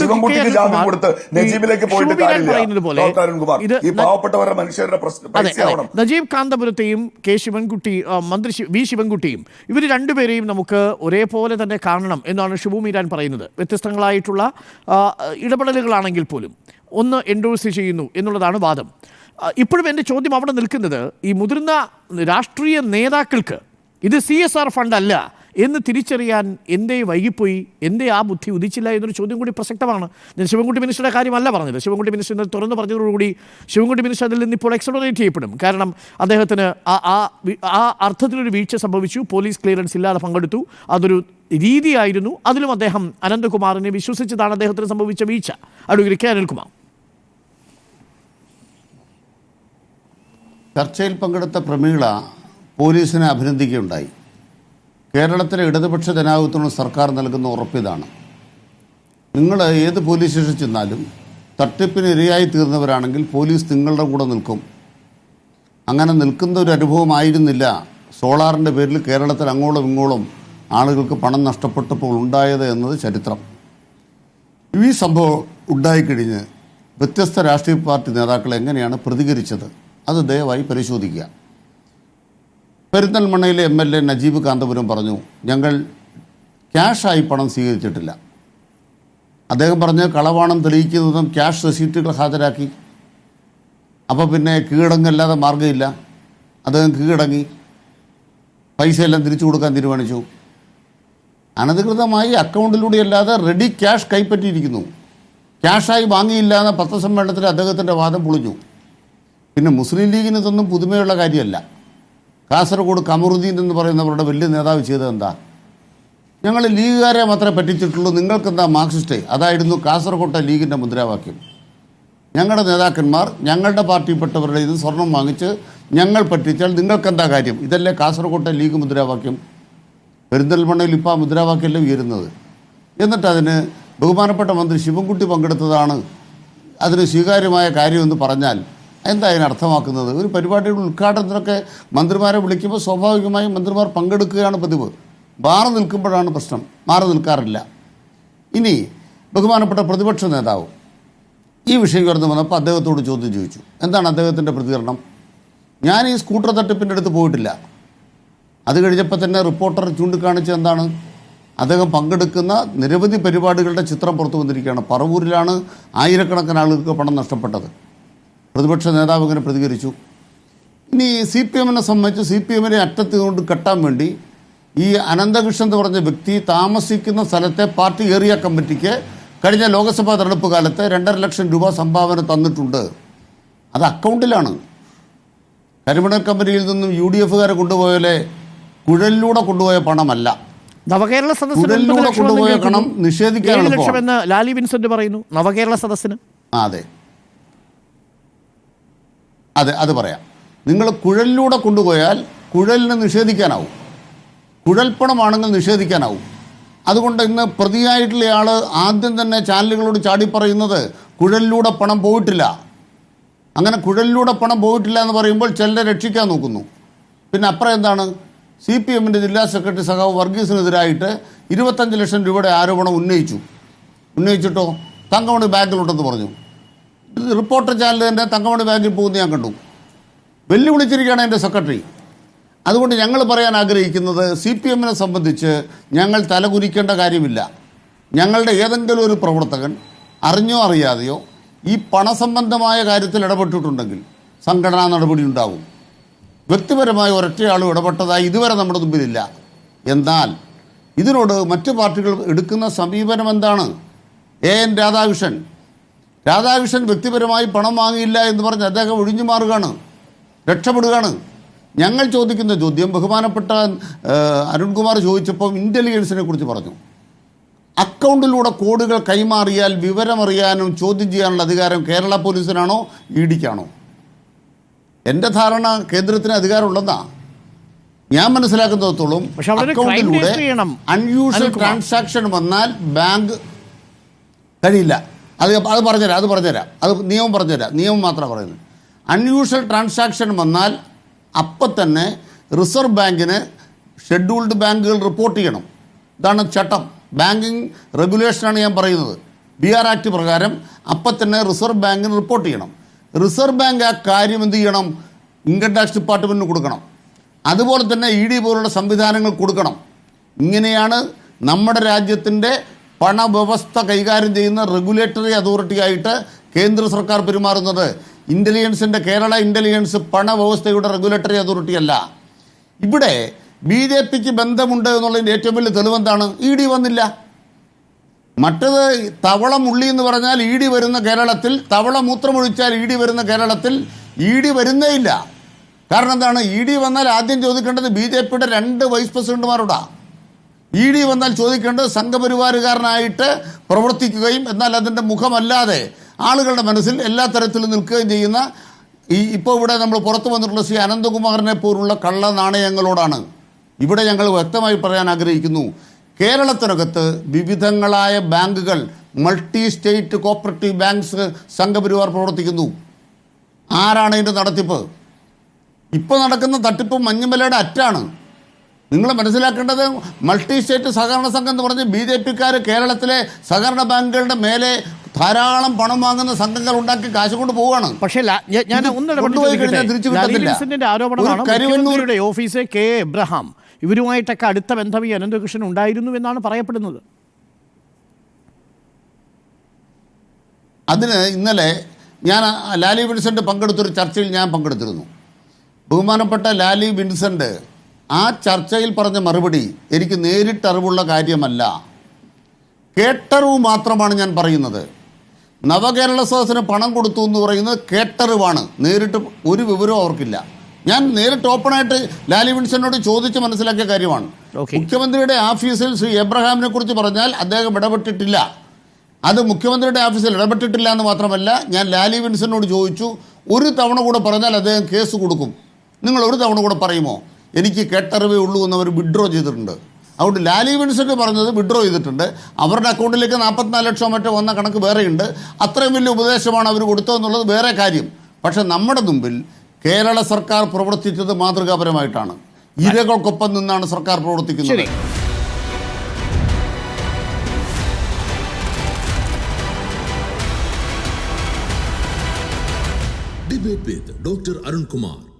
ശിവൻകുട്ടിക്ക്. ജാമ്യം കൊടുത്ത് നജീബിലേക്ക് പോയിട്ട് കാര്യമില്ല. ഇത് ഈ പാവപ്പെട്ടവരുടെ മനുഷ്യരുടെ പ്രശ്നം നജീബ് കാന്തപുരത്തെയും കെ ശിവൻകുട്ടി മന്ത്രി വി ശിവൻകുട്ടിയും ഇവർ രണ്ടുപേരെയും നമുക്ക് ഒരേപോലെ തന്നെ കാണണം എന്നാണ് ഷിബു മീരാൻ പറയുന്നത്. വ്യത്യസ്തങ്ങളായിട്ടുള്ള ഇടപെടലുകളാണെങ്കിൽ പോലും ഒന്ന് എൻഡോഴ്സ് ചെയ്യുന്നു എന്നുള്ളതാണ് വാദം. ഇപ്പോഴും എന്റെ ചോദ്യം അവിടെ നിൽക്കുന്നത് ഈ മുതിർന്ന രാഷ്ട്രീയ നേതാക്കൾക്ക് ഇത് സി എസ് ആർ ഫണ്ട് അല്ല എന്ന് തിരിച്ചറിയാൻ എന്തേ വൈകിപ്പോയി? എന്തേ ആ ബുദ്ധി ഉദിച്ചില്ല എന്നൊരു ചോദ്യം കൂടി പ്രസക്തമാണ്. ഞാൻ ശിവൻകുട്ടി മിനിസ്റ്ററുടെ കാര്യമല്ല പറഞ്ഞത്. ശിവൻകുട്ടി മിനിസ്റ്റർ ഇന്ന് തുറന്നു പറഞ്ഞതോടുകൂടി ശിവൻകുട്ടി മിനിസ്റ്റർ അതിൽ നിന്ന് ഇപ്പോൾ എക്സോണറേറ്റ് ചെയ്യപ്പെടും. കാരണം അദ്ദേഹത്തിന് ആ ആ അർത്ഥത്തിലൊരു വീഴ്ച സംഭവിച്ചു. പോലീസ് ക്ലിയറൻസ് ഇല്ലാതെ പങ്കെടുത്തു. അതൊരു രീതിയായിരുന്നു. അതിലും അദ്ദേഹം അനന്തകുമാറിനെ വിശ്വസിച്ചതാണ് അദ്ദേഹത്തിന് സംഭവിച്ച വീഴ്ച. Advocate K Anilkumar. ചർച്ചയിൽ പങ്കെടുത്ത പ്രമീള പോലീസിനെ അഭിനന്ദിക്കുകയുണ്ടായി. കേരളത്തിലെ ഇടതുപക്ഷ ജനാധിപത്യത്തിനുള്ള സർക്കാർ നൽകുന്ന ഉറപ്പിതാണ് നിങ്ങൾ ഏത് പോലീസ് സ്റ്റേഷൻ ചെന്നാലും തട്ടിപ്പിന് ഇരയായി തീർന്നവരാണെങ്കിൽ പോലീസ് നിങ്ങളുടെ കൂടെ നിൽക്കും. അങ്ങനെ നിൽക്കുന്ന ഒരു അനുഭവമായിരുന്നില്ല സോളാറിന്റെ പേരിൽ കേരളത്തിൽ അങ്ങോളം ഇങ്ങോളം ആളുകൾക്ക് പണം നഷ്ടപ്പെട്ടപ്പോൾ ഉണ്ടായത് എന്നത് ചരിത്രം. ഈ സംഭവം ഉണ്ടായിക്കഴിഞ്ഞ് വ്യത്യസ്ത രാഷ്ട്രീയ പാർട്ടി നേതാക്കൾ എങ്ങനെയാണ് പ്രതികരിച്ചത്? അത് ദയവായി പരിശോധിക്കുക. പെരിന്തൽമണ്ണയിലെ M L A Najeeb Kanthapuram പറഞ്ഞു ഞങ്ങൾ ക്യാഷായി പണം സ്വീകരിച്ചിട്ടില്ല. അദ്ദേഹം പറഞ്ഞ് കളവാണം തെളിയിക്കുന്നതും ക്യാഷ് റെസീപ്റ്റുകൾ ഹാജരാക്കി. അപ്പോൾ പിന്നെ കീഴടങ്ങല്ലാതെ മാർഗമില്ല. അദ്ദേഹം കീഴടങ്ങി. പൈസയെല്ലാം തിരിച്ചു കൊടുക്കാൻ തീരുമാനിച്ചു. അനധികൃതമായി അക്കൗണ്ടിലൂടെ അല്ലാതെ റെഡി ക്യാഷ് കൈപ്പറ്റിയിരിക്കുന്നു. ക്യാഷായി വാങ്ങിയില്ല എന്ന പത്രസമ്മേളനത്തിൽ അദ്ദേഹത്തിന്റെ വാദം പൊളിഞ്ഞു. പിന്നെ മുസ്ലിം ലീഗിന് ഇതൊന്നും പുതുമയുള്ള കാര്യമല്ല. കാസർഗോഡ് കമറുദ്ദീൻ എന്ന് പറയുന്നവരുടെ വലിയ നേതാവ് ചെയ്തത് എന്താ? ഞങ്ങൾ ലീഗുകാരെ മാത്രമേ പറ്റിച്ചിട്ടുള്ളൂ. നിങ്ങൾക്കെന്താ മാർക്സിസ്റ്റ്? അതായിരുന്നു കാസർഗോട്ടെ ലീഗിന്റെ മുദ്രാവാക്യം. ഞങ്ങളുടെ നേതാക്കന്മാർ ഞങ്ങളുടെ പാർട്ടിയിൽപ്പെട്ടവരുടെ ഇത് സ്വർണം വാങ്ങിച്ച് ഞങ്ങൾ പറ്റിച്ചാൽ നിങ്ങൾക്കെന്താ കാര്യം? ഇതല്ലേ കാസർഗോട്ടെ ലീഗ് മുദ്രാവാക്യം. പെരിന്തൽമണ്ണയിൽ ഇപ്പോൾ ആ മുദ്രാവാക്യമല്ലേ ഉയരുന്നത്? എന്നിട്ട് അതിന് ബഹുമാനപ്പെട്ട മന്ത്രി ശിവൻകുട്ടി പങ്കെടുത്തതാണ്. അതിന് സ്വീകാര്യമായ കാര്യമെന്ന് പറഞ്ഞാൽ എന്താ അതിന് അർത്ഥമാക്കുന്നത്? ഒരു പരിപാടിയുടെ ഉദ്ഘാടനത്തിനൊക്കെ മന്ത്രിമാരെ വിളിക്കുമ്പോൾ സ്വാഭാവികമായും മന്ത്രിമാർ പങ്കെടുക്കുകയാണ് പതിവ്. മാറി നിൽക്കുമ്പോഴാണ് പ്രശ്നം. മാറി നിൽക്കാറില്ല. ഇനി ബഹുമാനപ്പെട്ട പ്രതിപക്ഷ നേതാവ് ഈ വിഷയം ഉയർന്നു വന്നപ്പോൾ അദ്ദേഹത്തോട് ചോദ്യം ചോദിച്ചു. എന്താണ് അദ്ദേഹത്തിന്റെ പ്രതികരണം? ഞാൻ ഈ സ്കൂട്ടർ തട്ടിപ്പിന്റെ അടുത്ത് പോയിട്ടില്ല. അത് കഴിഞ്ഞപ്പോൾ തന്നെ റിപ്പോർട്ടർ ചൂണ്ടിക്കാണിച്ച എന്താണ്? അദ്ദേഹം പങ്കെടുക്കുന്ന നിരവധി പരിപാടികളുടെ ചിത്രം പുറത്തു വന്നിരിക്കുകയാണ്. പറവൂരിലാണ് ആയിരക്കണക്കിന് ആളുകൾക്ക് പണം നഷ്ടപ്പെട്ടത്. പ്രതിപക്ഷ നേതാവ് ഇങ്ങനെ പ്രതികരിച്ചു. ഇനി സി പി എമ്മിനെ സംബന്ധിച്ച് സി പി എമ്മിനെ അറ്റത്ത് കൊണ്ട് കെട്ടാൻ വേണ്ടി ഈ അനന്തകൃഷ്ണൻ എന്ന് പറഞ്ഞ വ്യക്തി താമസിക്കുന്ന സ്ഥലത്തെ പാർട്ടി ഏറിയ കമ്മിറ്റിക്ക് കഴിഞ്ഞ ലോക്സഭാ തെരഞ്ഞെടുപ്പ് കാലത്ത് രണ്ടര ലക്ഷം രൂപ സംഭാവന തന്നിട്ടുണ്ട്. അത് അക്കൗണ്ടിലാണ്. കരിമണൽ കമ്പനിയിൽ നിന്നും യു ഡി എഫുകാരെ കൊണ്ടുപോയാലെ കുഴലിലൂടെ കൊണ്ടുപോയ പണമല്ല. നവകേരള ലക്ഷം കൊണ്ടുപോയ പണം നിഷേധിക്കാൻ ലാലി വിൻസെന്റ് പറയുന്നു നവകേരള സദസ്സിന്. അതെ. അതെ അത് പറയാം. നിങ്ങൾ കുഴലിലൂടെ കൊണ്ടുപോയാൽ കുഴലിനെ നിഷേധിക്കാനാവും. കുഴൽപ്പണമാണെങ്കിൽ നിഷേധിക്കാനാവും. അതുകൊണ്ട് ഇന്ന് പ്രതിയായിട്ടുള്ള ആൾ ആദ്യം തന്നെ ചാനലുകളോട് ചാടി പറയുന്നത് കുഴലിലൂടെ പണം പോയിട്ടില്ല. അങ്ങനെ കുഴലിലൂടെ പണം പോയിട്ടില്ല എന്ന് പറയുമ്പോൾ ചിലരെ രക്ഷിക്കാൻ നോക്കുന്നു. പിന്നെ അപ്പുറം എന്താണ്? സി പി എമ്മിന്റെ ജില്ലാ സെക്രട്ടറി സഖാവ് വർഗീസിനെതിരായിട്ട് ഇരുപത്തഞ്ച് ലക്ഷം രൂപയുടെ ആരോപണം ഉന്നയിച്ചു. ഉന്നയിച്ചിട്ടോ? തങ്കമണി ബാങ്കിലുണ്ടെന്ന് പറഞ്ഞു. റിപ്പോർട്ടർ തന്നെ തങ്കമണി ബാങ്കിൽ പോകുന്ന ഞാൻ കണ്ടു. വെല്ലുവിളിച്ചിരിക്കുകയാണ് എന്റെ സെക്രട്ടറി. അതുകൊണ്ട് ഞങ്ങൾ പറയാൻ ആഗ്രഹിക്കുന്നത് സി പി എമ്മിനെ സംബന്ധിച്ച് ഞങ്ങൾ തലകുരിക്കേണ്ട കാര്യമില്ല. ഞങ്ങളുടെ ഏതെങ്കിലും ഒരു പ്രവർത്തകൻ അറിഞ്ഞോ അറിയാതെയോ ഈ പണസംബന്ധമായ കാര്യത്തിൽ ഇടപെട്ടിട്ടുണ്ടെങ്കിൽ സംഘടനാ നടപടി ഉണ്ടാവും. വ്യക്തിപരമായ ഒരൊറ്റയാളും ഇടപെട്ടതായി ഇതുവരെ നമ്മുടെ മുമ്പിലില്ല. എന്നാൽ ഇതിനോട് മറ്റു പാർട്ടികൾ എടുക്കുന്ന സമീപനം എന്താണ്? എ. എൻ. രാധാകൃഷ്ണൻ രാധാകൃഷ്ണൻ വ്യക്തിപരമായി പണം വാങ്ങിയില്ല എന്ന് പറഞ്ഞ് അദ്ദേഹം ഒഴിഞ്ഞു മാറുകയാണ് രക്ഷപ്പെടുകയാണ്. ഞങ്ങൾ ചോദിക്കുന്ന ചോദ്യം ബഹുമാനപ്പെട്ട അരുൺകുമാർ ചോദിച്ചപ്പോൾ ഇന്റലിജൻസിനെ കുറിച്ച് പറഞ്ഞു. അക്കൗണ്ടിലൂടെ കോഡുകൾ കൈമാറിയാൽ വിവരമറിയാനും ചോദ്യം ചെയ്യാനുള്ള അധികാരം കേരള പോലീസിനാണോ ഇ ഡിക്കാണോ? എന്റെ ധാരണ കേന്ദ്രത്തിന് അധികാരമുള്ളതാ. ഞാൻ മനസ്സിലാക്കുന്നിടത്തോളം അക്കൗണ്ടിലൂടെ അൺയൂഷ്വൽ ട്രാൻസാക്ഷൻ വന്നാൽ ബാങ്ക് കഴിയില്ല. അത് അത് പറഞ്ഞുതരാം അത് പറഞ്ഞുതരാം. അത് നിയമം പറഞ്ഞുതരാം. നിയമം മാത്രമാണ് പറയുന്നത്. അൺയൂഷ്വൽ ട്രാൻസാക്ഷൻ വന്നാൽ അപ്പം തന്നെ റിസർവ് ബാങ്കിന് ഷെഡ്യൂൾഡ് ബാങ്കുകൾ റിപ്പോർട്ട് ചെയ്യണം. ഇതാണ് ചട്ടം. ബാങ്കിങ് റെഗുലേഷനാണ് ഞാൻ പറയുന്നത്. ബി ആർ ആക്ട് പ്രകാരം അപ്പം തന്നെ റിസർവ് ബാങ്കിന് റിപ്പോർട്ട് ചെയ്യണം. റിസർവ് ബാങ്ക് ആ കാര്യം എന്ത് ചെയ്യണം? ഇൻകം ടാക്സ് ഡിപ്പാർട്ട്മെന്റിന് കൊടുക്കണം. അതുപോലെ തന്നെ ഇ ഡി പോലുള്ള സംവിധാനങ്ങൾ കൊടുക്കണം. ഇങ്ങനെയാണ് നമ്മുടെ രാജ്യത്തിന്റെ പണവ്യവസ്ഥ കൈകാര്യം ചെയ്യുന്ന റെഗുലേറ്ററി അതോറിറ്റി ആയിട്ട് കേന്ദ്ര സർക്കാർ പെരുമാറുന്നത്. ഇന്റലിജൻസിന്റെ കേരള ഇന്റലിജൻസ് പണവ്യവസ്ഥയുടെ റെഗുലേറ്ററി അതോറിറ്റി അല്ല. ഇവിടെ ബി ജെ പിക്ക് ബന്ധമുണ്ട് എന്നുള്ളതിന്റെ ഏറ്റവും വലിയ തെളിവെന്താണ് ഇ ഡി വന്നില്ല. മറ്റത് തവളം ഉള്ളി എന്ന് പറഞ്ഞാൽ ഇ ഡി വരുന്ന കേരളത്തിൽ തവള മൂത്രമൊഴിച്ചാൽ ഇ ഡി വരുന്ന കേരളത്തിൽ ഇ ഡി വരുന്നേ ഇല്ല. കാരണം എന്താണ്? ഇ ഡി വന്നാൽ ആദ്യം ചോദിക്കേണ്ടത് ബി ജെ പിയുടെ രണ്ട് വൈസ് പ്രസിഡന്റുമാരോടാ ഇ ഡി വന്നാൽ ചോദിക്കേണ്ടത് സംഘപരിവാരുകാരനായിട്ട് പ്രവർത്തിക്കുകയും എന്നാൽ അതിന്റെ മുഖമല്ലാതെ ആളുകളുടെ മനസ്സിൽ എല്ലാ തരത്തിലും നിൽക്കുകയും ചെയ്യുന്ന ഈ ഇപ്പോൾ ഇവിടെ നമ്മൾ പുറത്തു വന്നിട്ടുള്ള ശ്രീ അനന്തകുമാറിനെ പോലുള്ള കള്ള നാണയങ്ങളോടാണ് ഇവിടെ ഞങ്ങൾ വ്യക്തമായി പറയാൻ ആഗ്രഹിക്കുന്നു. കേരളത്തിനകത്ത് വിവിധങ്ങളായ ബാങ്കുകൾ multi state cooperative banks Sangh Parivar പ്രവർത്തിക്കുന്നു. ആരാണ് ഇതിന്റെ നടത്തിപ്പ്? ഇപ്പോൾ നടക്കുന്ന തട്ടിപ്പ് മഞ്ഞുമലയുടെ അറ്റാണ്. നിങ്ങൾ മനസ്സിലാക്കേണ്ടത് മൾട്ടി സ്റ്റേറ്റ് സഹകരണ സംഘം എന്ന് പറഞ്ഞ് ബി ജെ പിക്കാർ കേരളത്തിലെ സഹകരണ ബാങ്കുകളുടെ മേലെ ധാരാളം പണം വാങ്ങുന്ന സംഘങ്ങൾ ഉണ്ടാക്കി കാശ് കൊണ്ട് പോവുകയാണ് പക്ഷേ ഞാൻ- ഞാൻ ഇത് ഒന്ന് കൊണ്ടുപോയി ഇടപെട്ട് കഴിഞ്ഞാൽ തിരിച്ചു ചോദിക്കട്ടെ. ലാലി കിട്ടത്തില്ല. വിൻസെന്റിന്റെ ആരോപണമാണ് ഒരു കരുവന്നൂർ- മുഖ്യമന്ത്രിയുടെ ഓഫീസ് കെ എബ്രഹാം ഇവരുമായിട്ടൊക്കെ അടുത്ത ബന്ധം ഈ അനന്തകൃഷ്ണൻ ഉണ്ടായിരുന്നു എന്നാണ് പറയപ്പെടുന്നത് അതിന് ഇന്നലെ ഞാൻ ലാലി വിൻസെന്റ് പങ്കെടുത്തൊരു ചർച്ചയിൽ ഞാൻ പങ്കെടുത്തിരുന്നു ബഹുമാനപ്പെട്ട ലാലി വിൻസെന്റ് ആ ചർച്ചയിൽ പറഞ്ഞ മറുപടി എനിക്ക് നേരിട്ട് അറിവുള്ള കാര്യമല്ല. കേട്ടറിവ് മാത്രമാണ് ഞാൻ പറയുന്നത്. നവകേരള സദസ്സിന് പണം കൊടുത്തു എന്ന് പറയുന്നത് കേട്ടറിവാണ്. നേരിട്ട് ഒരു വിവരവും അവർക്കില്ല. ഞാൻ നേരിട്ട് ഓപ്പണായിട്ട് ലാലി വിൻസനോട് ചോദിച്ച് മനസ്സിലാക്കിയ കാര്യമാണ്. മുഖ്യമന്ത്രിയുടെ ഓഫീസിൽ ശ്രീ എബ്രഹാമിനെ കുറിച്ച് പറഞ്ഞാൽ അദ്ദേഹം ഇടപെട്ടിട്ടില്ല. അത് മുഖ്യമന്ത്രിയുടെ ഓഫീസിൽ ഇടപെട്ടിട്ടില്ല എന്ന് മാത്രമല്ല ഞാൻ ലാലി വിൻസനോട് ചോദിച്ചു ഒരു തവണ കൂടെ പറഞ്ഞാൽ അദ്ദേഹം കേസ് കൊടുക്കും. നിങ്ങൾ ഒരു തവണ കൂടെ പറയുമോ? എനിക്ക് കേട്ടറിവേ ഉള്ളൂ എന്ന് അവർ വിഡ്രോ ചെയ്തിട്ടുണ്ട്. അതുകൊണ്ട് ലാലി വിൻസെന്റ് പറഞ്ഞത് വിഡ്രോ ചെയ്തിട്ടുണ്ട്. അവരുടെ അക്കൗണ്ടിലേക്ക് നാൽപ്പത്തിനാല് ലക്ഷം മറ്റോ വന്ന കണക്ക് വേറെയുണ്ട്. അത്രയും വലിയ ഉപദേശമാണ് അവർ കൊടുത്തതെന്നുള്ളത് വേറെ കാര്യം. പക്ഷെ നമ്മുടെ മുമ്പിൽ കേരള സർക്കാർ പ്രവർത്തിച്ചത് മാതൃകാപരമായിട്ടാണ്. ഇരകൾക്കൊപ്പം നിന്നാണ് സർക്കാർ പ്രവർത്തിക്കുന്നത്. ഡോക്ടർ അരുൺകുമാർ.